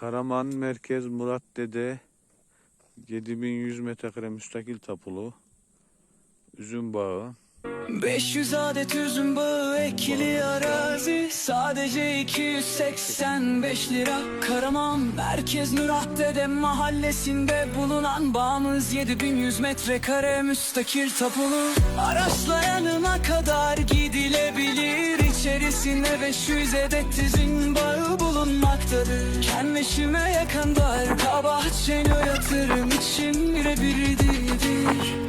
Karaman Merkez Murat Dede 7100 metrekare müstakil tapulu üzüm bağı. 500 adet üzüm bağı ekili arazi Sadece 285 lira. Karaman Merkez Murat Dede mahallesinde bulunan bağımız 7100 metrekare müstakil tapulu. Araçla yanına kadar gidilebilir İçerisinde 500 adet üzüm bağı bulunmaktadır Kenmeşime yakında arka bahçeni yatırım için birebiridir